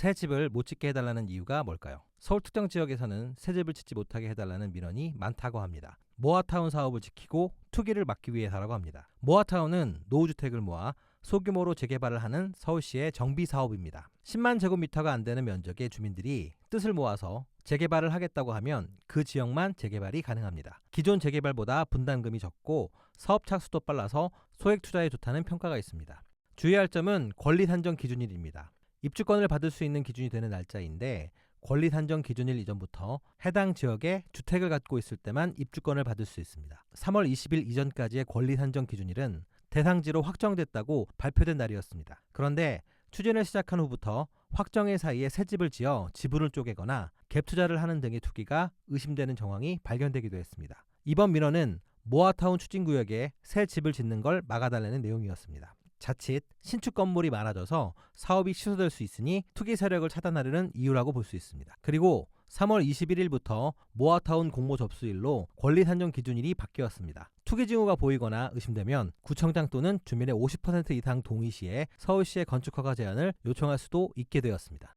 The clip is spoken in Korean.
새 집을 못 짓게 해달라는 이유가 뭘까요? 서울 특정 지역에서는 새 집을 짓지 못하게 해달라는 민원이 많다고 합니다. 모아타운 사업을 지키고 투기를 막기 위해서라고 합니다. 모아타운은 노후주택을 모아 소규모로 재개발을 하는 서울시의 정비 사업입니다. 10만 제곱미터가 안 되는 면적의 주민들이 뜻을 모아서 재개발을 하겠다고 하면 그 지역만 재개발이 가능합니다. 기존 재개발보다 분담금이 적고 사업 착수도 빨라서 소액 투자에 좋다는 평가가 있습니다. 주의할 점은 권리 산정 기준일입니다. 입주권을 받을 수 있는 기준이 되는 날짜인데 권리 산정 기준일 이전부터 해당 지역에 주택을 갖고 있을 때만 입주권을 받을 수 있습니다. 3월 20일 이전까지의 권리 산정 기준일은 대상지로 확정됐다고 발표된 날이었습니다. 그런데 추진을 시작한 후부터 확정일 사이에 새 집을 지어 지분을 쪼개거나 갭 투자를 하는 등의 투기가 의심되는 정황이 발견되기도 했습니다. 이번 민원은 모아타운 추진구역에 새 집을 짓는 걸 막아달라는 내용이었습니다. 자칫 신축 건물이 많아져서 사업이 취소될 수 있으니 투기 세력을 차단하려는 이유라고 볼 수 있습니다. 그리고 3월 21일부터 모아타운 공모 접수일로 권리 산정 기준일이 바뀌었습니다. 투기 징후가 보이거나 의심되면 구청장 또는 주민의 50% 이상 동의 시에 서울시의 건축 허가 제한을 요청할 수도 있게 되었습니다.